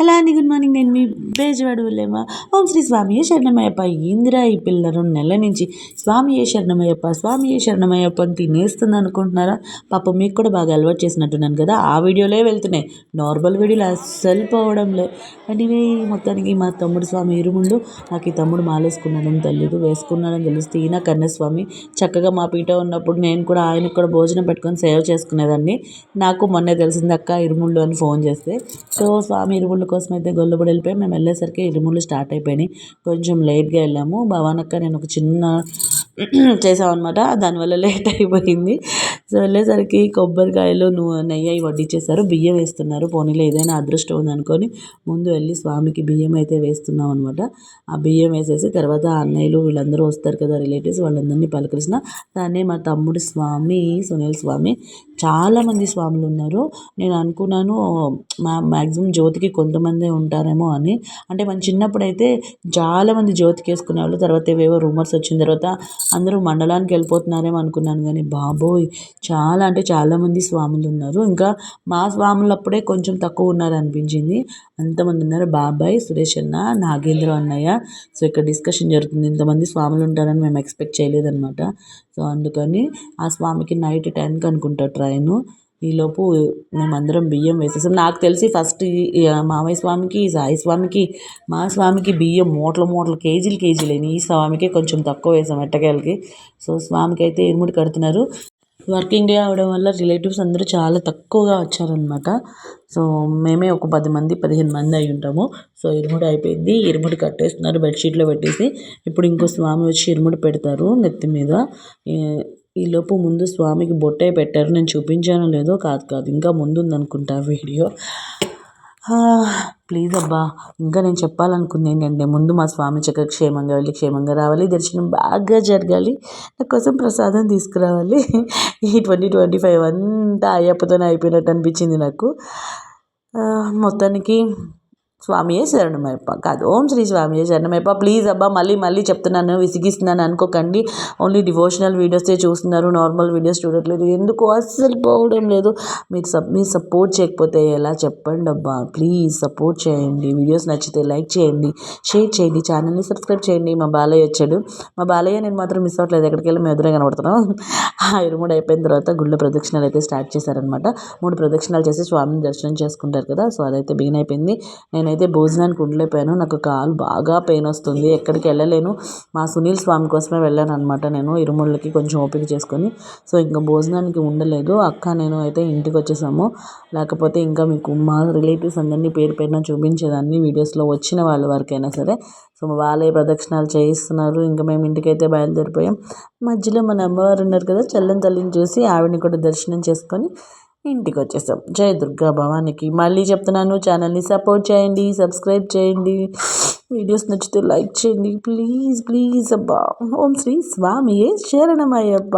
Hello అండి good morning నేను మీ బేజవాడు లేమా? ఓం శ్రీ స్వామి శరణమయ్యప్ప. ఇందిరా ఈ పిల్ల రెండు నెలల నుంచి స్వామి ఏ శరణమయ్యప్ప స్వామి ఏ శరణమయ్యప్ప అని తినేస్తుంది అనుకుంటున్నారా? పాప మీకు కూడా బాగా అలవాటు చేసినట్టున్నాను కదా. ఆ వీడియోలే వెళ్తున్నాయి. నార్మల్ వీడియోలు అస్సలు పోవడం లేదు అనివే మొత్తానికి మా తమ్ముడు స్వామి ఇరుముండు. నాకు ఈ తమ్ముడు మాలేసుకున్నాడని తెలియదు వేసుకున్నాడని తెలిస్తే ఈయన కన్యస్వామి చక్కగా మా పీట ఉన్నప్పుడు నేను కూడా ఆయనకు కూడా భోజనం పెట్టుకొని సేవ చేసుకునేదాన్ని. నాకు మొన్నే తెలిసింది అక్క ఇరుముళ్ళు అని ఫోన్ చేస్తే. సో స్వామి ఇరుముళ్ళు కోసం అయితే గొల్లబడి వెళ్ళిపోయి మేము వెళ్ళేసరికి ఇరుములు స్టార్ట్ అయిపోయినాయి. కొంచెం లేట్గా వెళ్ళాము. భవానక్క నేను ఒక చిన్న చేసామన్నమాట. దానివల్ల లేట్ అయిపోయింది. సో వెళ్ళేసరికి కొబ్బరికాయలు నువ్వు నెయ్యి అవి వడ్డించేశారు బియ్యం వేస్తున్నారు. పోనీలో ఏదైనా అదృష్టం ఉందనుకొని ముందు వెళ్ళి స్వామికి బియ్యం అయితే వేస్తున్నాం అనమాట ఆ బియ్యం వేసేసి తర్వాత అన్నయ్యలు వీళ్ళందరూ వస్తారు కదా రిలేటివ్స్ వాళ్ళందరినీ పలకరిసిన దాన్నే మా తమ్ముడు స్వామి సునీల్ స్వామి. చాలామంది స్వాములు ఉన్నారు. నేను అనుకున్నాను మా మ్యాక్సిమం జ్యోతికి కొంతమందే ఉంటారేమో అని. అంటే మన చిన్నప్పుడైతే చాలామంది జ్యోతికి వేసుకునేవాళ్ళు తర్వాత ఏవేవో రూమర్స్ వచ్చిన తర్వాత అందరూ మండలానికి వెళ్ళిపోతున్నారేమో అనుకున్నాను కానీ బాబోయ్ చాలా అంటే చాలామంది స్వాములు ఉన్నారు. ఇంకా మా స్వాములు అప్పుడే కొంచెం తక్కువ ఉన్నారు అనిపించింది. అంతమంది ఉన్నారు బాబాయ్ సురేష్ అన్న నాగేంద్ర అన్నయ్య. సో ఇక్కడ డిస్కషన్ జరుగుతుంది ఇంతమంది స్వాములు ఉంటారని మేము ఎక్స్పెక్ట్ చేయలేదన్నమాట. సో అందుకని ఆ స్వామికి నైట్ టెన్కి అనుకుంటా ట్రైను. ఈలోపు మేమందరం బియ్యం వేసేసాం. నాకు తెలిసి ఫస్ట్ మామయ్య స్వామికి సాయి స్వామికి మా స్వామికి బియ్యం మూటలు మూటలు కేజీలు కేజీలు ఈ స్వామికి కొంచెం తక్కువ వేసాం ఎట్టకేలకి. సో స్వామికి అయితే ఇరుముడి కడుతున్నారు. వర్కింగ్ డే అవడం వల్ల రిలేటివ్స్ అందరూ చాలా తక్కువగా వచ్చారనమాట సో మేమే ఒక పది మంది పదిహేను మంది అయి ఉంటాము. సో ఇరుముడి అయిపోయింది. ఇరుముడి కట్టేస్తున్నారు బెడ్షీట్లో పెట్టేసి. ఇప్పుడు ఇంకో స్వామి వచ్చి ఇరుముడి పెడతారు నెత్తి మీద. ఈలోపు ముందు స్వామికి బొట్టే పెట్టారు. నేను చూపించానో లేదో కాదు కాదు ఇంకా ముందుందనుకుంటా వీడియో. ప్లీజ్ అబ్బా ఇంకా నేను చెప్పాలనుకుంది ఏంటంటే ముందు మా స్వామి చక్కగా క్షేమంగా వెళ్ళి క్షేమంగా రావాలి దర్శనం బాగా జరగాలి నా కోసం ప్రసాదం తీసుకురావాలి. ఈ ట్వంటీ ట్వంటీ ఫైవ్ అంతా అయ్యప్పతోనే అయిపోయినట్టు అనిపించింది నాకు. మొత్తానికి స్వామియే శరణమయ్యప్ప కాదు ఓం శ్రీ స్వామియే శరణమయ్యప్ప ప్లీజ్ అబ్బా మళ్ళీ మళ్ళీ చెప్తున్నాను విసిగిస్తున్నాను అనుకోకండి. ఓన్లీ డివోషనల్ వీడియోసే చూస్తున్నారు నార్మల్ వీడియోస్ చూడట్లేదు. ఎందుకు? అస్సలు పోవడం లేదు. మీరు సప్ మీరు సపోర్ట్ చేయకపోతే ఎలా చెప్పండి అబ్బా? ప్లీజ్ సపోర్ట్ చేయండి. వీడియోస్ నచ్చితే లైక్ చేయండి షేర్ చేయండి ఛానల్ని సబ్స్క్రైబ్ చేయండి. మా బాలయ్య వచ్చాడు. మా బాలయ్య నేను మాత్రం మిస్ అవ్వట్లేదు. ఎక్కడికి వెళ్ళి మేము ఎదురే కనబడుతున్నాం ఆ ఇరుముడు అయిపోయిన తర్వాత గుళ్ళ ప్రదక్షిణాలు అయితే స్టార్ట్ చేశారనమాట మూడు ప్రదక్షిణాలు చేసి స్వామిని దర్శనం చేసుకుంటారు కదా. సో అదైతే బిగిన్ అయిపోయింది. నేను నేనైతే భోజనానికి ఉండలేకపోయాను. నాకు కాలు బాగా పెయిన్ వస్తుంది. ఎక్కడికి వెళ్ళలేను. మా సునీల్ స్వామి కోసమే వెళ్ళాను అనమాట నేను. ఇరుముళ్ళకి కొంచెం ఓపిక చేసుకొని. సో ఇంకా భోజనానికి ఉండలేదు. అక్క నేను అయితే ఇంటికి వచ్చేసాము. లేకపోతే ఇంకా మీకు మా రిలేటివ్స్ అందరినీ పేరు పేరున చూపించేదాన్ని వీడియోస్లో వచ్చిన వాళ్ళ వరకైనా సరే. సో వాళ్ళే ప్రదక్షిణాలు చేయిస్తున్నారు. ఇంకా మేము ఇంటికైతే బయలుదేరిపోయాం. మధ్యలో మన అమ్మవారు ఉన్నారు కదా చల్లని తల్లిని చూసి ఆవిడని కూడా దర్శనం చేసుకొని ఇంటికి వచ్చేసాం జయ దుర్గా భవానికి. మళ్ళీ చెప్తున్నాను ఛానల్ని సపోర్ట్ చేయండి సబ్స్క్రైబ్ చేయండి. వీడియోస్ నచ్చితే లైక్ చేయండి. ప్లీజ్ ప్లీజ్ అబ్బా. ఓం శ్రీ స్వామి శరణమయ్యప్ప.